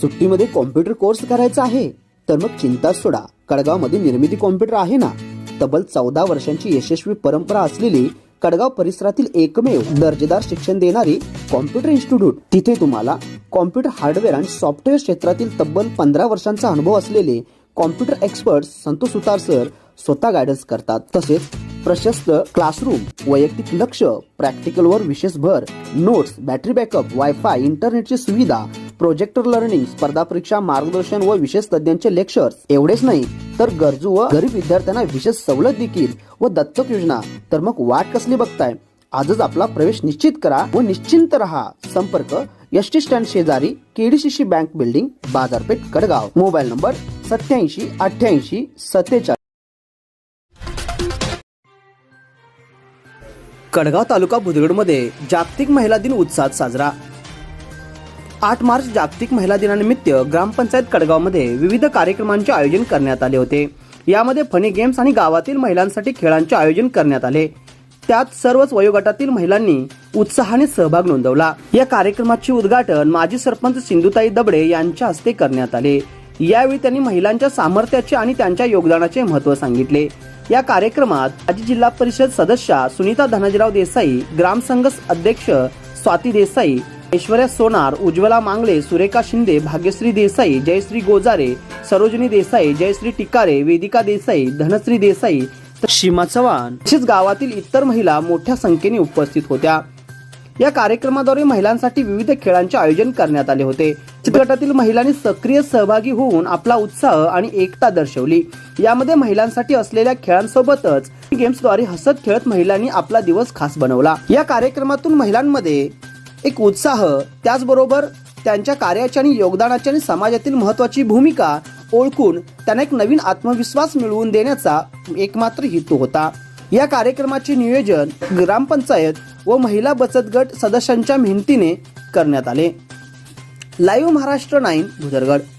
सुट्टीमध्ये computer course करायचा आहे तर मग चिंता सोडा. कडगावमध्ये निर्मिती कॉम्प्युटर आहे ना? तब्बल चौदा वर्षांची यशस्वी परंपरा असलेली कडगाव परिसरातील एकमेव दर्जेदार शिक्षण देणारी कॉम्प्युटर इन्स्टिट्यूट तिथे तुम्हाला कॉम्प्युटर हार्डवेअर आणि सॉफ्टवेअर क्षेत्रातील तब्बल पंधरा वर्षांचा अनुभव असलेले computer expert Santosh Sutar sir स्वतः गायडन्स करतात. तसेच प्रशस्त क्लासरूम वैयक्तिक लक्ष प्रॅक्टिकलवर विशेष भर नोट्स बॅटरी बॅकअप वायफाय इंटरनेटची सुविधा प्रोजेक्टर लर्निंग स्पर्धा परीक्षा मार्गदर्शन व विशेष तज्ञांचे लेक्चर्स. एवढेच नाही तर गरजू व गरीब विद्यार्थ्यांना विशेष सवलत देखील व दत्तक योजना. तर मग वाट कसली बघताय? आजच आपला प्रवेश निश्चित करा व निश्चिंत रहा. संपर्क एस टी स्टँड शेजारी केडीसीसी बँक बिल्डिंग बाजारपेठ कडगाव. मोबाईल नंबर सत्याऐंशी अठ्ठ्याऐंशी सत्तेचाळीस. कडगाव तालुका बुधगडमध्ये जागतिक महिला दिन उत्साहात साजरा. आठ मार्च जागतिक महिला दिनानिमित्त ग्रामपंचायत कडगावमध्ये विविध कार्यक्रमांचे आयोजन करण्यात आले होते. यामध्ये फनी गेम्स आणि गावातील महिलांसाठी खेळांचे आयोजन करण्यात आले. त्यात सर्वच वयोगटातील महिलांनी उत्साहाने सहभाग नोंदवला. या कार्यक्रमाचे उद्घाटन माजी सरपंच सिंधुताई दबडे यांच्या हस्ते करण्यात आले. यावेळी त्यांनी महिलांच्या सामर्थ्याचे आणि त्यांच्या योगदानाचे महत्त्व सांगितले. या कार्यक्रमात माजी जिल्हा परिषद सदस्या सुनीता धनाजीराव देसाई ग्रामसंघ अध्यक्ष स्वाती देसाई ऐश्वर्या सोनार उज्ज्वला मांगले सुरेखा शिंदे भाग्यश्री देसाई जयश्री गोजारे सरोजिनी देसाई जयश्री टिकारे वेदिका देसाई धनश्री देसाई तर सीमा चव्हाण तसेच गावातील इतर महिला मोठ्या संख्येने उपस्थित होत्या. या कार्यक्रमाद्वारे महिलांसाठी विविध खेळांचे आयोजन करण्यात आले होते. चित्रपटातील महिलांनी सक्रिय सहभागी होऊन आपला उत्साह आणि एकता दर्शवली. यामध्ये महिलांसाठी असलेल्या खेळांसोबतच गेम्सद्वारे हसत खेळत महिलांनी आपला दिवस खास बनवला. या कार्यक्रमातून महिलांमध्ये एक उत्साह त्याचबरोबर त्यांच्या कार्याची आणि योगदानाची आणि समाजातील महत्वाची भूमिका ओळखून त्यांना एक नवीन आत्मविश्वास मिळवून देण्याचा एकमात्र हेतू होता. या कार्यक्रमाचे नियोजन ग्रामपंचायत व महिला बचत गट सदस्यांच्या मेहनतीने करण्यात आले. Live Maharashtra nine Bhudargad